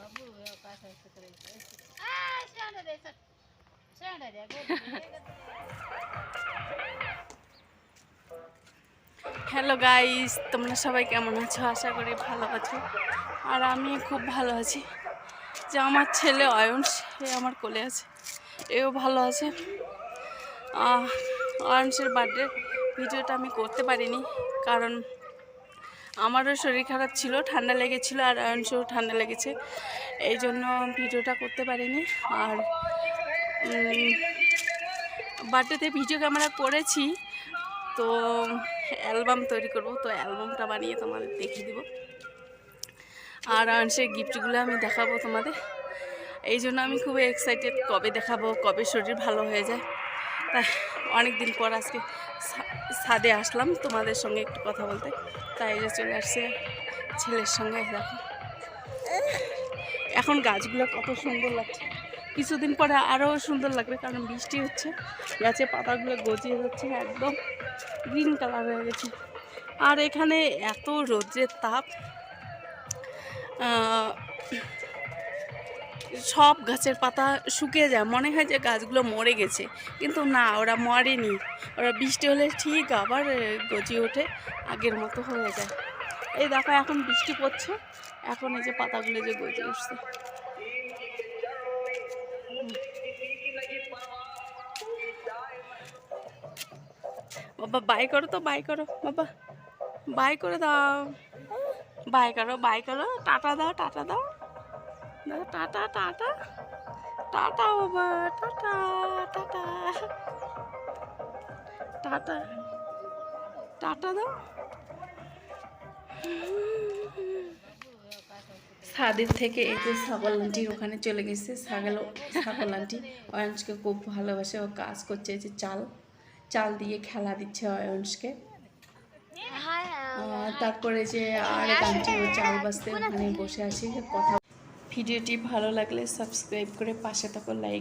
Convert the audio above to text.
बाबू हे काय असं करायचं आ शांत रे सर शांत रे गो হ্যালো গাইস তোমরা সবাই কেমন আছো আশা করি ভালো আছো আর আমি খুব ভালো আছি যে আমার ছেলে অয়ন সে আমার কোলে আছে এও ভালো আছে আহ, অয়নসের বার্থডে ভিডিওটা আমি করতে পারিনি কারণ আমারও শরীর খারাপ ছিল, ঠান্ডা লেগেছিল আর অয়নসেও ঠান্ডা লেগেছে। এই জন্য ভিডিওটা করতে পারিনি। আর বার্থডেতে ভিডিও ক্যামেরা করেছি, তো অ্যালবাম তৈরি করব, তো অ্যালবামটা বানিয়ে তোমাদের দেখিয়ে দিব। আর সেই গিফটগুলো আমি দেখাবো তোমাদের। এই জন্য আমি খুবই এক্সাইটেড কবে দেখাবো, কবে শরীর ভালো হয়ে যায়। তাই অনেক দিন পর আজকে ছাদে আসলাম তোমাদের সঙ্গে একটু কথা বলতে। তাই যে চলে আসছে ছেলের সঙ্গে, দেখো। এখন গাছগুলো কত সুন্দর লাগছে। কিছুদিন পরে আরও সুন্দর লাগবে, কারণ বৃষ্টি হচ্ছে, গাছে পাতাগুলো গজিয়ে যাচ্ছে, একদম গ্রিন কালার হয়ে গেছে। আর এখানে এত রৌদ্রের তাপ সব গাছের পাতা শুকিয়ে যায়। মনে হয় যে গাছগুলো মরে গেছে। কিন্তু না, ওরা মরেনি। ওরা বৃষ্টি হলে ঠিক আবার গজিয়ে ওঠে। আগের মতো হয়ে যায়। এই দেখো, এখন বৃষ্টি পড়ছে। এখন এই যে পাতাগুলো যে গজিয়ে উঠছে। বাবা, বাই করো তো, বাই করো। বাবা, বাই করে দাও। বাই করো বাই করো। টাটা দাও টাটা দাও। টাটা টাটা টাটা বাবা টাটা টাটা টাটা টাটা দাও। ছাদের থেকে এই যে ছাগল আন্টির ওখানে চলে গেছে। ছাগল ছাগল আন্টি অয়ঞ্চকে খুব ভালোবাসে ও কাজ করছে যে চাল। চাল দিয়ে খেলা দিচ্ছে আহ, তারপরে যে আর আন্টি ও চাল বাজতে ওখানে বসে আছি কথা ভিডিওটি ভালো লাগলে সাবস্ক্রাইব করে পাশে থাকো লাইক